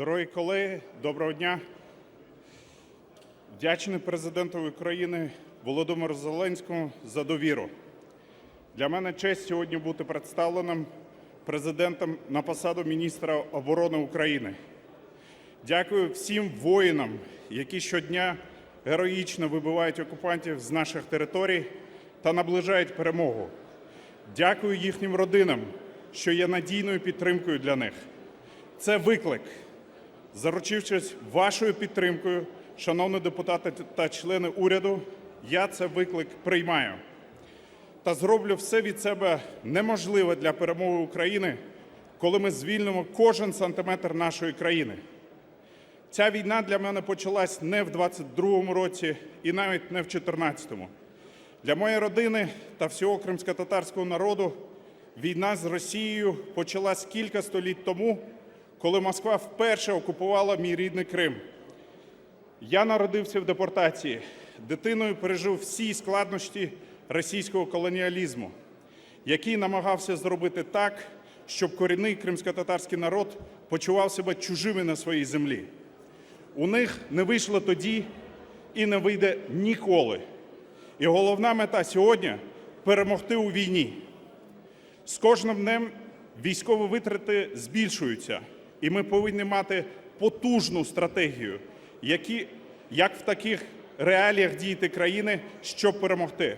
Дорогі колеги, доброго дня. Вдячний президенту України Володимиру Зеленському за довіру. Для мене честь сьогодні бути представленим президентом на посаду міністра оборони України. Дякую всім воїнам, які щодня героїчно вибивають окупантів з наших територій та наближають перемогу. Дякую їхнім родинам, що є надійною підтримкою для них. Це виклик. Заручившись вашою підтримкою, шановні депутати та члени уряду, я це виклик приймаю та зроблю все від себе неможливе для перемоги України, коли ми звільнимо кожен сантиметр нашої країни. Ця війна для мене почалась не в 22-му році і навіть не в 14-му. Для моєї родини та всього кримсько-татарського народу війна з Росією почалась кілька століть тому, коли Москва вперше окупувала мій рідний Крим. Я народився в депортації, дитиною пережив всі складнощі російського колоніалізму, який намагався зробити так, щоб корінний кримсько-татарський народ почував себе чужими на своїй землі. У них не вийшло тоді і не вийде ніколи. І головна мета сьогодні перемогти у війні. З кожним днем військові витрати збільшуються, і ми повинні мати потужну стратегію, які, як в таких реаліях діяти країни, щоб перемогти.